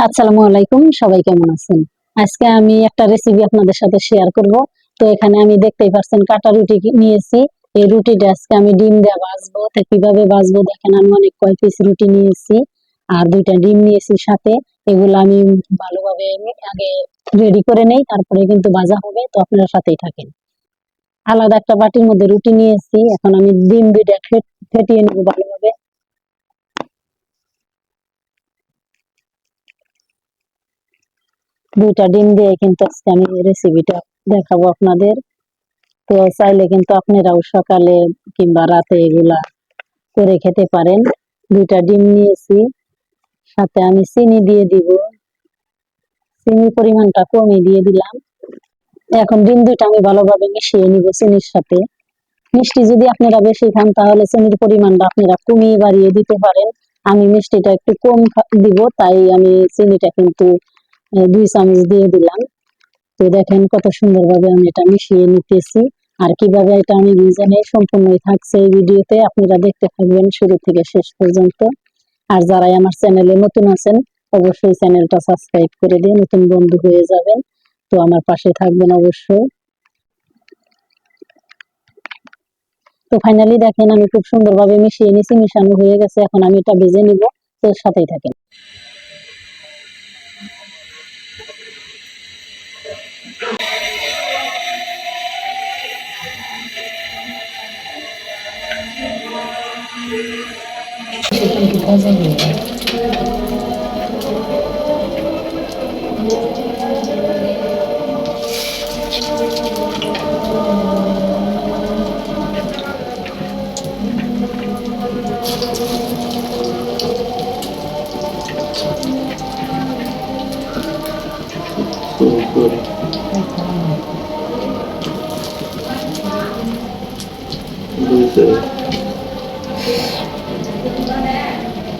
আসসালামু আলাইকুম, সবাই কেমন আছেন? আজকে আমি একটা রেসিপি আপনাদের সাথে শেয়ার করব। তো এখানে আমি দেখতেই পাচ্ছেন কাটা রুটি নিয়েছি। এই রুটিটা আজকে আমি ডিম দিয়ে ভাজবো। তো কীভাবে ভাজবো দেখেন, আমি অনেক কয় পিস রুটি নিয়েছি আর দুইটা ডিম নিয়েছি সাথে। এগুলো আমি ভালোভাবে আগে রেডি করে নেই, তারপরে কিন্তু ভাজা হবে। তো আপনারা সাথেই থাকেন। আলাদা একটা বাটির মধ্যে রুটি নিয়েছি। এখন আমি ডিম দুইটা ফেট- ফেটিয়ে নেব ভালোভাবে। দুইটা ডিম দিয়ে কিন্তু আজকে আমি রেসিপিটা দেখাবো আপনাদের। তো চাইলে কিন্তু আপনারাও সকালে কিংবা রাতে এগুলা করে খেতে পারেন। দুইটা ডিম নিয়েছি, সাথে আমি চিনি দিয়ে দিব। চিনি পরিমাণটা কমে দিয়ে দিলাম। এখন ডিম দুইটা আমি ভালোভাবে মিশিয়ে নিব চিনির সাথে। মিষ্টি যদি আপনারা বেশি খান, তাহলে চিনির পরিমাণটা আপনারা কমিয়ে বাড়িয়ে দিতে পারেন। আমি মিষ্টিটা একটু কম দিব, তাই আমি চিনিটা কিন্তু দুই চামচ দিয়ে দিলাম। তো দেখেন কত সুন্দরভাবে আমি এটা মিশিয়ে নিতেছি। আর কীভাবে এটা আমি বুঝে সম্পূর্ণই থাকছে এই ভিডিওতে আপনারা দেখতে থাকবেন শুরু থেকে শেষ পর্যন্ত। আর যারাই আমার চ্যানেলে নতুন আছেন, অবশ্যই চ্যানেলটা সাবস্ক্রাইব করে দিয়ে নতুন বন্ধু হয়ে যাবেন। তো আমার পাশে থাকবেন অবশ্যই। তো ফাইনালি দেখেন আমি খুব সুন্দরভাবে মিশিয়ে নিছি, মিশানো হয়ে গেছে। এখন আমি এটা ভেজে নিব। তো সাথেই থাকেন। Chicken brasileira.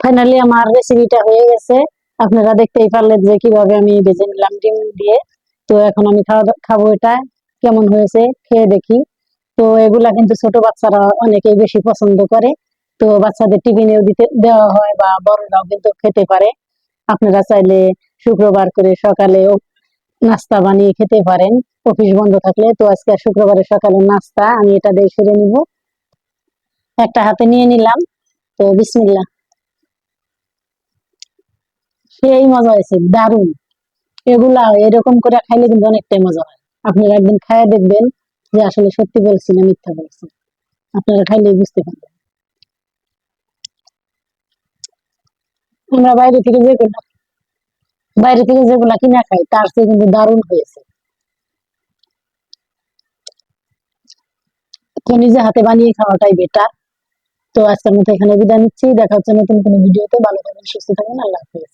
ফাইনালি আমার রেসিপিটা হয়ে গেছে। আপনারা দেখতেই পারলেন যে কীভাবে আমি ভেজে নিলাম ডিম দিয়ে। তো এখন আমি খাওয়া খাব এটা। কেমন হয়েছে, খেয়ে দেখি। তো এগুলা কিন্তু ছোট বাচ্চারা অনেকেই বেশি পছন্দ করে। তো বাচ্চাদের টিফিনেও দিতে দেওয়া হয় বা বড়রাও কিন্তু খেতে পারে। আপনারা চাইলে শুক্রবার করে সকালে নাস্তা বানিয়ে খেতে পারেন। অফিস বন্ধ থাকলে। তো আজকে শুক্রবারের সকালে নাস্তা, আমি এটা দিয়ে সেরে নিব। একটা হাতে নিয়ে নিলাম। তো বিসমিল্লাহ। সেই মজা হয়েছে, দারুণ। এগুলা এরকম করে খাইলে কিন্তু অনেকটাই মজা হয়। আপনারা একদিন খাইয়ে দেখবেন যে আসলে সত্যি বলছি না মিথ্যা বলছি আপনারা খাইলেই বুঝতে পারবেন। আমরা বাইরে থেকে যেগুলো বাইরে থেকে যেগুলা কিনা খাই, তার চেয়ে কিন্তু দারুণ হয়েছে। তো নিজে হাতে বানিয়ে খাওয়াটাই বেটার তো আজকের মতো এখানে বিদায় নিচ্ছি। দেখা হচ্ছে নতুন কোনো ভিডিওতে। ভালো থাকবেন, সুস্থ থাকবেন। আল্লাহ হাফিজ।